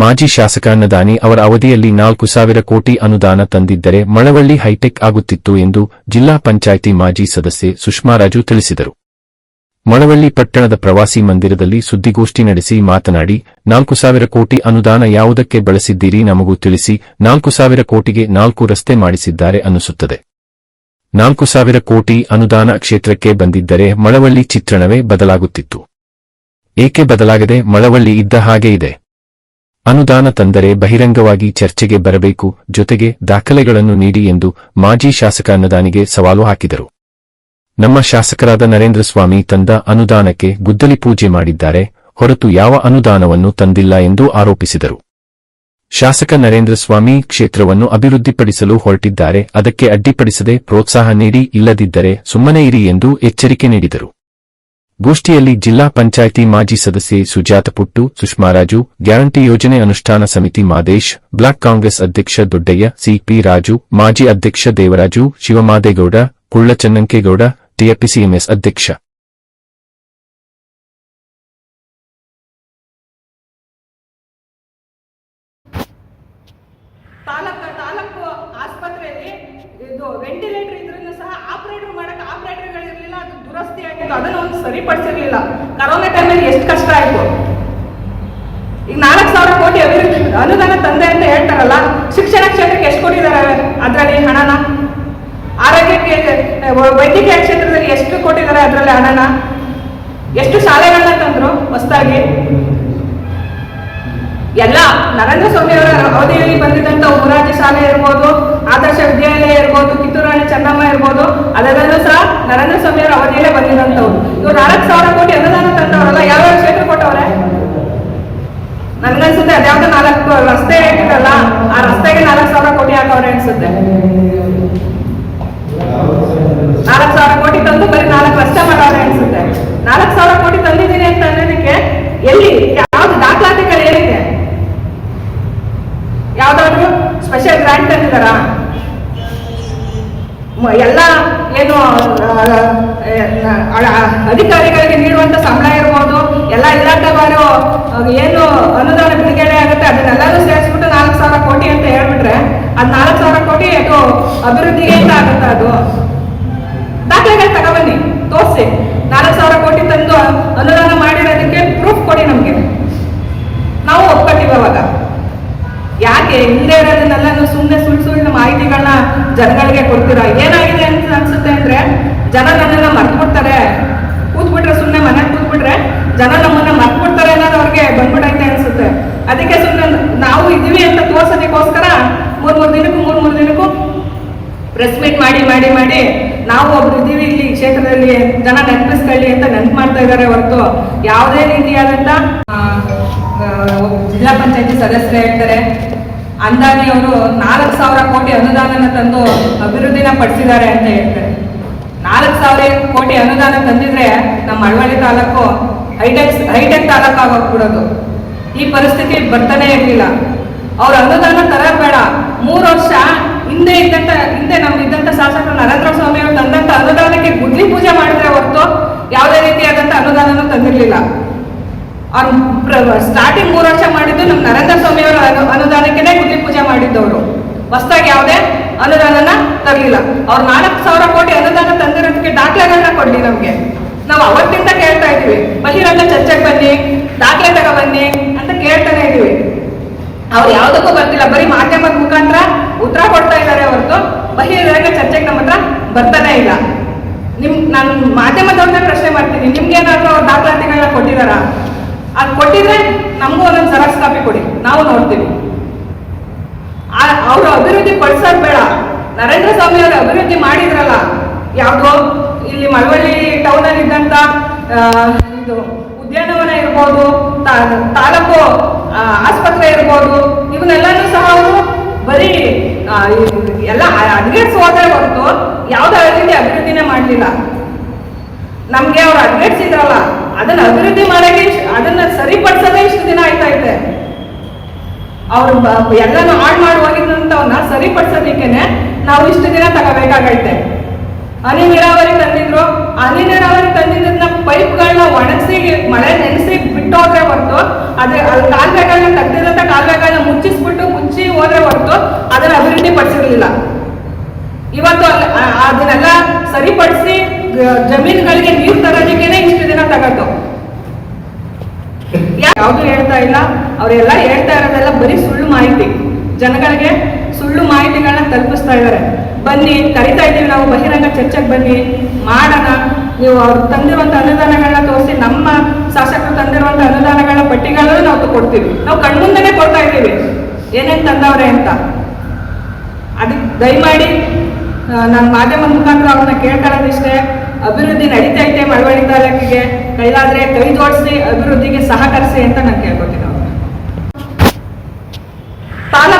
ಮಾಜಿ ಶಾಸಕ ನದಾನಿ ಅವರ ಅವಧಿಯಲ್ಲಿ ನಾಲ್ಕು ಸಾವಿರ ಕೋಟಿ ಅನುದಾನ ತಂದಿದ್ದರೆ ಮಳವಳ್ಳಿ ಹೈಟೆಕ್ ಆಗುತ್ತಿತ್ತು ಎಂದು ಜಿಲ್ಲಾ ಪಂಚಾಯಿತಿ ಮಾಜಿ ಸದಸ್ಯೆ ಸುಷ್ಮಾರಾಜು ತಿಳಿಸಿದರು. ಮಳವಳ್ಳಿ ಪಟ್ಟಣದ ಪ್ರವಾಸಿ ಮಂದಿರದಲ್ಲಿ ಸುದ್ದಿಗೋಷ್ಠಿ ನಡೆಸಿ ಮಾತನಾಡಿ, ನಾಲ್ಕು ಸಾವಿರ ಕೋಟಿ ಅನುದಾನ ಯಾವುದಕ್ಕೆ ಬಳಸಿದ್ದೀರಿ ನಮಗೂ ತಿಳಿಸಿ, ನಾಲ್ಕು ಸಾವಿರ ಕೋಟಿಗೆ ನಾಲ್ಕು ರಸ್ತೆ ಮಾಡಿಸಿದ್ದಾರೆ ಅನ್ನಿಸುತ್ತದೆ. ನಾಲ್ಕು ಸಾವಿರ ಕೋಟಿ ಅನುದಾನ ಕ್ಷೇತ್ರಕ್ಕೆ ಬಂದಿದ್ದರೆ ಮಳವಳ್ಳಿ ಚಿತ್ರಣವೇ ಬದಲಾಗುತ್ತಿತ್ತು. ಏಕೆ ಬದಲಾಗದೆ ಮಳವಳ್ಳಿ ಇದ್ದ ಹಾಗೆ ಇದೆ? ಅನುದಾನ ತಂದರೆ ಬಹಿರಂಗವಾಗಿ ಚರ್ಚೆಗೆ ಬರಬೇಕು, ಜೊತೆಗೆ ದಾಖಲೆಗಳನ್ನು ನೀಡಿ ಎಂದು ಮಾಜಿ ಶಾಸಕ ಅನ್ನದಾನಿಗೆ ಸವಾಲು ಹಾಕಿದರು. ನಮ್ಮ ಶಾಸಕರಾದ ನರೇಂದ್ರ ಸ್ವಾಮಿ ತಂದ ಅನುದಾನಕ್ಕೆ ಗುದ್ದಲಿ ಪೂಜೆ ಮಾಡಿದ್ದಾರೆ, ಹೊರತು ಯಾವ ಅನುದಾನವನ್ನು ತಂದಿಲ್ಲ ಎಂದು ಆರೋಪಿಸಿದರು. ಶಾಸಕ ನರೇಂದ್ರ ಸ್ವಾಮಿ ಕ್ಷೇತ್ರವನ್ನು ಅಭಿವೃದ್ಧಿಪಡಿಸಲು ಹೊರಟಿದ್ದಾರೆ, ಅದಕ್ಕೆ ಅಡ್ಡಿಪಡಿಸದೆ ಪ್ರೋತ್ಸಾಹ ನೀಡಿ ಇಲ್ಲದಿದ್ದರೆ ಸುಮ್ಮನೆ ಇರಿ ಎಂದು ಎಚ್ಚರಿಕೆ ನೀಡಿದರು. ಗೋಷ್ಠಿಯಲ್ಲಿ ಜಿಲ್ಲಾ ಪಂಚಾಯಿತಿ ಮಾಜಿ ಸದಸ್ಯೆ ಸುಜಾತ ಪುಟ್ಟು ಸುಷ್ಮಾರಾಜು ಗ್ಯಾರಂಟಿ ಯೋಜನೆ ಅನುಷ್ಠಾನ ಸಮಿತಿ ಮಾದೇಶ್, ಬ್ಲಾಕ್ ಕಾಂಗ್ರೆಸ್ ಅಧ್ಯಕ್ಷ ದೊಡ್ಡಯ್ಯ, ಸಿಪಿ ರಾಜು, ಮಾಜಿ ಅಧ್ಯಕ್ಷ ದೇವರಾಜು, ಶಿವಮಾದೇಗೌಡ, ಕುಳ್ಳಚನ್ನಂಕೇಗೌಡ ಟಿಎಪಿಸಿಎಂಎಸ್ ಅಧ್ಯಕ್ಷ ತಾಲೂಕು ತಾಲೂಕು ಆಸ್ಪತ್ರೆಯಲ್ಲಿ ಇದು ವೆಂಟಿಲೇಟರ್ ಇದ್ರೂ ಸಹ ಆಪರೇಟರ್ ಮಾಡಕ್ಕೆ ಆಪರೇಟರ್ಗಳಿರಲಿಲ್ಲ ಅದು ದುರಸ್ತಿ ಅದನ್ನ ಒಂದು ಸರಿಪಡಿಸಿರ್ಲಿಲ್ಲ. ಕರೋನಾ ಟೈಮಲ್ಲಿ ಎಷ್ಟು ಕಷ್ಟ ಆಯಿತು? ಈಗ ನಾಲ್ಕು ಸಾವಿರ ಕೋಟಿ ಅಭಿವೃದ್ಧಿ ಅನುದಾನ ತಂದೆ ಅಂತ ಹೇಳ್ತಾರಲ್ಲ, ಶಿಕ್ಷಣ ಕ್ಷೇತ್ರಕ್ಕೆ ಎಷ್ಟು ಕೊಟ್ಟಿದ್ದಾರೆ ಅದರಲ್ಲಿ ಹಣನ? ಆರೋಗ್ಯಕ್ಕೆ ವೈದ್ಯಕೀಯ ಕ್ಷೇತ್ರದಲ್ಲಿ ಎಷ್ಟು ಕೊಟ್ಟಿದ್ದಾರೆ ಅದರಲ್ಲಿ ಹಣನ? ಎಷ್ಟು ಶಾಲೆಗಳನ್ನ ತಂದ್ರು ಹೊಸದಾಗಿ? ಎಲ್ಲ ನರೇಂದ್ರ ಸ್ವಾಮಿ ಅವರ ಅವಧಿಯಲ್ಲಿ ಬಂದಿದ್ದಂತ ಊರಾಜಿ ಶಾಲೆ ಇರ್ಬೋದು, ಆದರ್ಶ ವಿದ್ಯಾಲಯ ಇರ್ಬೋದು ಕಿತ್ತೂರು ರಾಣಿ ಚೆನ್ನಮ್ಮ ಇರ್ಬೋದು, ಅದೆಲ್ಲನೂ ಸಹ ನರೇಂದ್ರ ಸ್ವಾಮಿ ಅವರ ಅವಧಿಯಲ್ಲೇ ಬಂದಿದಂತವು ಇವ್ರು ನಾಲ್ಕು ಸಾವಿರ ಕೋಟಿ ಅನುದಾನ ತಂದವರಲ್ಲ, ಯಾವ ಕ್ಷೇತ್ರ ಕೊಟ್ಟವ್ರೆ? ನನ್ಗನ್ಸುತ್ತೆ ಅದ್ಯಾವ್ದೋ ನಾಲ್ಕು ರಸ್ತೆ ಹೇಳಿದ್ರಲ್ಲ ಆ ರಸ್ತೆಗೆ ನಾಲ್ಕು ಸಾವಿರ ಕೋಟಿ ಹಾಕವ್ರೆ ಅನ್ಸುತ್ತೆ. ನಾಲ್ಕು ಸಾವಿರ ಕೋಟಿ ತಂದು ಬರೀ ನಾಲ್ಕು ರಸ್ತೆ ಮಾಡವ್ರೆ ಅನ್ಸುತ್ತೆ. ನಾಲ್ಕು ಸಾವಿರ ಕೋಟಿ ತಂದಿದ್ದೀನಿ ಅಂತ ಅನ್ನೋದಕ್ಕೆ ಎಲ್ಲಿ ಎಲ್ಲ ಏನು ಅಧಿಕಾರಿಗಳಿಗೆ ನೀಡುವಂತ ಸಂಬಳ ಇರ್ಬೋದು, ಎಲ್ಲ ಇಲಾಖೆವಾರು ಏನು ಅನುದಾನ ಬಿಡುಗಡೆ ಆಗುತ್ತೆ ಅದನ್ನೆಲ್ಲರೂ ಸೇರಿಸ್ಬಿಟ್ಟು ನಾಲ್ಕು ಸಾವಿರ ಕೋಟಿ ಅಂತ ಹೇಳ್ಬಿಟ್ರೆ, ಅದ್ ನಾಲ್ಕು ಸಾವಿರ ಕೋಟಿ ಅದು ಅಭಿವೃದ್ಧಿಗೆ ಅಂತ ಆಗುತ್ತೆ ಅದು. ದಾಖಲೆಗಳು ತಗೊಬನ್ನಿ ತೋರಿಸಿ. ನಾಲ್ಕು ಸಾವಿರ ಕೋಟಿ ತಂದು ಅನುದಾನ ಮಾಡಿರೋದಕ್ಕೆ ಪ್ರೂಫ್ ಕೊಡಿ ನಮಗೆ ನಾವು ಒಪ್ಕೊತೀವಿ ಅವಾಗ ಯಾಕೆ ಇಲ್ಲದೆ ಇರೋದನ್ನೆಲ್ಲ ಸುಮ್ಮನೆ ಸುಳ್ಳು ಸುಳ್ಳು ಮಾಹಿತಿಗಳನ್ನ ಜನಗಳಿಗೆ ಕೊಡ್ತೀರಾ? ಏನಾಗಿದೆ ಅಂತ ಅನ್ಸುತ್ತೆ ಅಂದ್ರೆ ಜನ ನನ್ನನ್ನ ಮರ್ತ್ಬಿಡ್ತಾರೆ. ಕೂತ್ಬಿಟ್ರೆ ಸುಮ್ಮನೆ ಮನೆ ಕೂತ್ಬಿಟ್ರೆ ಜನ ನಮ್ಮನ್ನ ಮರ್ತ್ಬಿಡ್ತಾರೆ ಅನ್ನೋದು ಅವ್ರಿಗೆ ಬಂದ್ಬಿಡೈತೆ ಅನ್ಸುತ್ತೆ. ಅದಕ್ಕೆ ಸುಮ್ಮನೆ ನಾವು ಇದೀವಿ ಅಂತ ತೋರ್ಸೋದಕ್ಕೋಸ್ಕರ ಮೂರ್ ಮೂರ್ ದಿನಕ್ಕೂ ಮೂರ್ ಮೂರ್ ದಿನಕ್ಕೂ ಪ್ರೆಸ್ ಮೀಟ್ ಮಾಡಿ ಮಾಡಿ ಮಾಡಿ ನಾವು ಒಬ್ರು ಇದೀವಿ ಇಲ್ಲಿ ಕ್ಷೇತ್ರದಲ್ಲಿ, ಜನ ನೆನಪಿಸ್ಕೊಳ್ಳಿ ಅಂತ ನೆನಪು ಮಾಡ್ತಾ ಇದ್ದಾರೆ ಹೊರತು. ಯಾವುದೇ ರೀತಿಯಾದಂತ ಜಿಲ್ಲಾ ಪಂಚಾಯತಿ ಸದಸ್ಯರೇ ಹೇಳ್ತಾರೆ ಅಂದಾಜಿ ಅವರು ನಾಲ್ಕು ಸಾವಿರ ಕೋಟಿ ಅನುದಾನನ ತಂದು ಅಭಿವೃದ್ಧಿನ ಪಡಿಸಿದ್ದಾರೆ ಅಂತ ಹೇಳ್ತಾರೆ. ನಾಲ್ಕು ಸಾವಿರ ಕೋಟಿ ಅನುದಾನ ತಂದಿದ್ರೆ ನಮ್ಮ ಅಳವಳ್ಳಿ ತಾಲೂಕು ಹೈಟೆಕ್ ಹೈಟೆಕ್ ತಾಲೂಕು ಆಗೋಗ್ಬಿಡೋದು. ಈ ಪರಿಸ್ಥಿತಿ ಬರ್ತಾನೆ ಇರಲಿಲ್ಲ. ಅವ್ರ ಅನುದಾನ ತರ ಬೇಡ. ಮೂರು ವರ್ಷ ಹಿಂದೆ ಇದ್ದಂತ, ಹಿಂದೆ ನಮ್ದು ಇದ್ದಂತ ಶಾಸಕರು ನರೇಂದ್ರ ಸ್ವಾಮಿ ಅವರು ತಂದಂತ ಅನುದಾನಕ್ಕೆ ಗುದ್ಲಿ ಪೂಜೆ ಮಾಡಿದ್ರೆ ಹೊರತು ಯಾವುದೇ ರೀತಿಯಾದಂತ ಅನುದಾನನೂ ಅವ್ರು ಸ್ಟಾರ್ಟಿಂಗ್ ಮೂರು ವರ್ಷ ಮಾಡಿದ್ದು ನಮ್ಮ ನರೇಂದ್ರ ಸ್ವಾಮಿ ಅವರ ಅನು ಅನುದಾನಕ್ಕೆ ಗುದ್ದಿ ಪೂಜೆ ಮಾಡಿದ್ದವರು. ಹೊಸದಾಗಿ ಯಾವುದೇ ಅನುದಾನನ ತರಲಿಲ್ಲ. ಅವ್ರು ನಾಲ್ಕು ಸಾವಿರ ಕೋಟಿ ಅನುದಾನ ತಂದಿರೋದಕ್ಕೆ ದಾಖಲೆಗಳನ್ನ ಕೊಡ್ಲಿ ನಮ್ಗೆ. ನಾವು ಅವತ್ತಿಂದ ಕೇಳ್ತಾ ಇದೀವಿ. ಬಹಿರಂಗ ಚರ್ಚೆಗೆ ಬನ್ನಿ, ದಾಖಲೆ ತಗೊಬನ್ನಿ ಅಂತ ಕೇಳ್ತಾನೆ ಇದೀವಿ. ಅವ್ರು ಯಾವುದಕ್ಕೂ ಬರ್ತಿಲ್ಲ. ಬರೀ ಮಾಧ್ಯಮದ ಮುಖಾಂತರ ಉತ್ತರ ಕೊಡ್ತಾ ಇದ್ದಾರೆ ಹೊರತು ಬಹಿರಂಗ ಚರ್ಚೆಗೆ ನಮ್ಮ ಹತ್ರ ಬರ್ತಾನೆ ಇಲ್ಲ. ನಿಮ್, ನಾನು ಮಾಧ್ಯಮದವ್ರನ್ನೇ ಪ್ರಶ್ನೆ ಮಾಡ್ತೀನಿ. ನಿಮ್ಗೇನಾದ್ರೂ ಅವ್ರು ದಾಖಲಾತಿಗಳನ್ನ ಕೊಟ್ಟಿದಾರ? ಅದು ಕೊಟ್ಟಿದ್ರೆ ನಮಗೂ ಒಂದೊಂದು ಸರಕ್ಸ್ ಕಾಪಿ ಕೊಡಿ. ನಾವು ನೋಡ್ತೀವಿ. ಅವರು ಅಭಿವೃದ್ಧಿ ಪಡಿಸೋದು ಬೇಡ. ನರೇಂದ್ರ ಸ್ವಾಮಿ ಅವರು ಅಭಿವೃದ್ಧಿ ಮಾಡಿದ್ರಲ್ಲ, ಯಾವುದೋ ಇಲ್ಲಿ ಮಳವಳ್ಳಿ ಟೌನ್ ಅಲ್ಲಿ ಇದ್ದಂತ ಇದು ಉದ್ಯಾನವನ ಇರ್ಬೋದು ತಾಲೂಕು ಆಸ್ಪತ್ರೆ ಇರ್ಬೋದು, ಇವನ್ನೆಲ್ಲಾನು ಸಹ ಅವರು ಬರೀ ಎಲ್ಲ ಅಡ್ಗೇಟ್ಸ್ ಹೋದ್ರೆ ಹೊರತು ಯಾವ್ದು ರೀತಿ ಅಭಿವೃದ್ಧಿನೇ ಮಾಡಲಿಲ್ಲ. ನಮ್ಗೆ ಅವ್ರು ಅಡ್ಗೇಟ್ಸ್ ಇದ್ರಲ್ಲ ಅದನ್ನ ಅಭಿವೃದ್ಧಿ ಮಾಡಕ್ಕೆ ಅದನ್ನ ಸರಿಪಡಿಸೋದೇ ಇಷ್ಟು ದಿನ ಆಯ್ತಾ ಇದೆ. ಅವ್ರು ಎಲ್ಲಾನು ಹಾಳು ಮಾಡಿ ಹೋಗಿದ್ದಂತವನ್ನ ಸರಿಪಡಿಸೋದಿಕ್ಕೇನೆ ನಾವು ಇಷ್ಟು ದಿನ ತಗೋಬೇಕಾಗೈತೆ. ಹನಿ ನೀರಾವರಿ ತಂದಿದ್ರು. ಹನಿ ನೀರಾವರಿ ತಂದಿದ್ದನ್ನ ಪೈಪ್ಗಳನ್ನ ಒಣಗಿಸಿ, ಮಳೆ ನೆನೆಸಿ ಬಿಟ್ಟು ಹೋದ್ರೆ ಹೊರತು ಅದೇ ಅಲ್ಲಿ ಕಾಲುವೆಗಳನ್ನ ಕಟ್ಟಿದಂತ ಕಾಲುವೆಗಳನ್ನ ಮುಚ್ಚಿಸ್ಬಿಟ್ಟು ಮುಚ್ಚಿ ಹೋದ್ರೆ ಹೊರತು ಅದನ್ನ ಅಭಿವೃದ್ಧಿ ಪಡಿಸಿರ್ಲಿಲ್ಲ. ಇವತ್ತು ಅದನ್ನೆಲ್ಲ ಸರಿಪಡಿಸಿ ಜಮೀನುಗಳಿಗೆ ನೀರು ತರೋದಕ್ಕೇನೆ ಇಷ್ಟು ತಗೊಂಡು ಯಾವುದು ಹೇಳ್ತಾ ಇಲ್ಲ? ಅವರೆಲ್ಲ ಹೇಳ್ತಾ ಇರೋದೆಲ್ಲ ಬರೀ ಸುಳ್ಳು ಮಾಹಿತಿ. ಜನಗಳಿಗೆ ಸುಳ್ಳು ಮಾಹಿತಿಗಳನ್ನ ತಲುಪಿಸ್ತಾ ಇದ್ದಾರೆ. ಬನ್ನಿ, ಕರಿತಾ ಇದ್ದೀವಿ ನಾವು, ಬಹಿರಂಗ ಚರ್ಚೆಗೆ ಬನ್ನಿ. ಮಾಡೋಣ. ನೀವು ಅವ್ರು ತಂದಿರುವಂತ ಅನುದಾನಗಳನ್ನ ತೋರಿಸಿ, ನಮ್ಮ ಶಾಸಕರು ತಂದಿರುವಂತ ಅನುದಾನಗಳ ಪಟ್ಟಿಗಳನ್ನು ನಾವು ಕೊಡ್ತೀವಿ ನಾವು ಕಣ್ಮುಂದನೆ ಕೊಡ್ತಾ ಇದ್ದೀವಿ. ಏನೇನ್ ತಂದವ್ರೆ ಅಂತ. ಅದಕ್ಕೆ ದಯಮಾಡಿ ನಾನು ಮಾಧ್ಯಮದ ಮುಖಾಂತರ ಅವ್ರನ್ನ ಕೇಳ್ಕೊಳ್ಳೋದಿಷ್ಟೇ ಅಭಿವೃದ್ಧಿ ನಡೀತಾ ಐತೆ ಮಳವಳ್ಳಿ ತಾಲೂಕಿಗೆ. ಕೈಲಾದ್ರೆ ಕೈ ಜೋಡಿಸಿ ಅಭಿವೃದ್ಧಿಗೆ ಸಹಕರಿಸಿ ಅಂತ ನಾನು ಕೇಳ್ಕೊತೀನಿ ಅವ್ರನ್ನ